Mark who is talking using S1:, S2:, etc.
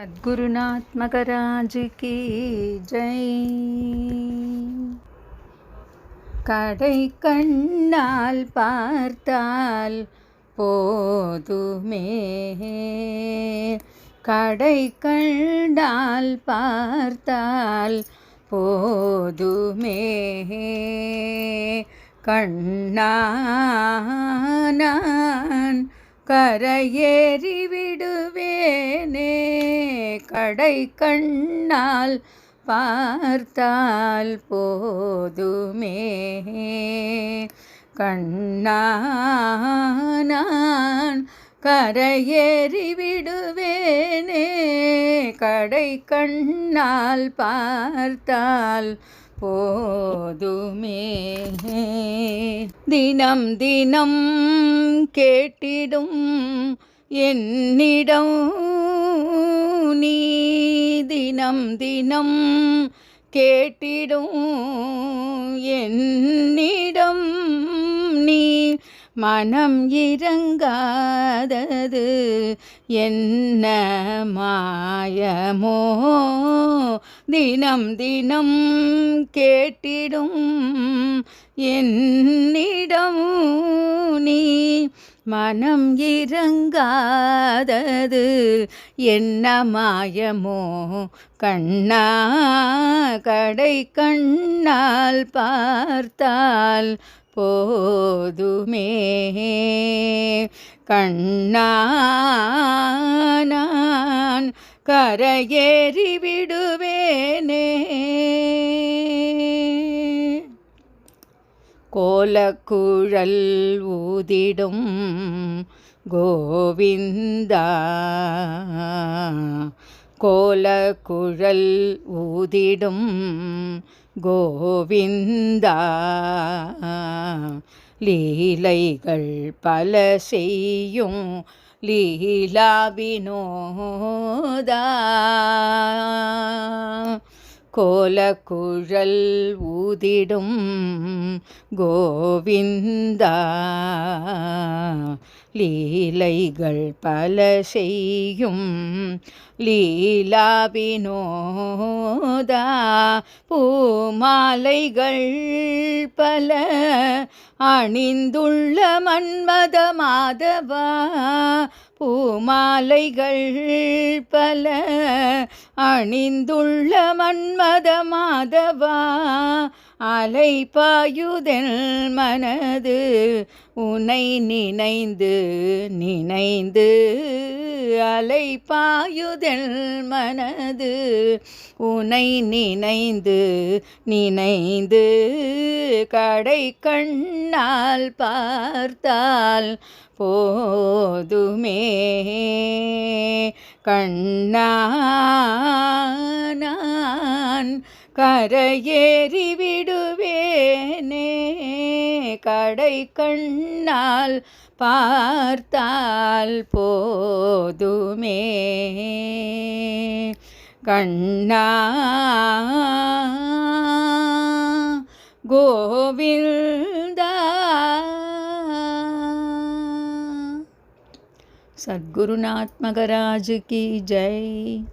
S1: சத்குருநாத் மகராஜ் கி. ஜெய். கடை கண்ணால் பார்த்தால் போதுமே. கடை கண்டால் பார்த்தால் போதுமே. கண்ணான் கரையேறிவிடும் கடை கண்ணால் பார்த்தால் போதுமே. கண்ணான் கரையேறி விடுவேனே. கடை கண்ணால் பார்த்தால் போதுமே. தினம் தினம் கேட்டிடும் என்னிடம் நீ தினம் தினம் கேட்டிடும் என்னிடம் நீ மனம் இறங்காதது என்ன மாயமோ தினம் தினம் கேட்டிடும் என்னிடம் நீ. மனம் இறங்காதது என்ன மாயமோ கண்ணா கடை கண்ணால் பார்த்தால் போதுமே. கண்ணானான் கரையேறிவிடு விடுவேனே கோலக்குழல் ஊதிடும் கோவிந்தா. கோலக்குழல் ஊதிடும் கோவிந்தா. லீலைகள் பல செய்யும் லீலா வினோதா கோலக்குழல் ஊதிடும் கோவிந்தா. லீலைகள் பல செய்யும் லீலா வினோதா பூமாலைகள் பல அணிந்துள்ள மன்மத மாதவா. பூமாலைகள் பல அணிந்துள்ள மன்மத மாதவா அலை பாயுதல் மனது உனை நினைந்து நினைந்து. அலை பாயுதல் மனது. உனை நினைந்து நினைந்து கடை கண்ணால் பார்த்தால் போதுமே. கண்ணா கரையேறி விடுவேனே கடை கண்ணால் பார்த்தால் போதுமே. கண்ணா கோவிந்தா. சத்குருநாத்மகராஜ் கி ஜெய்.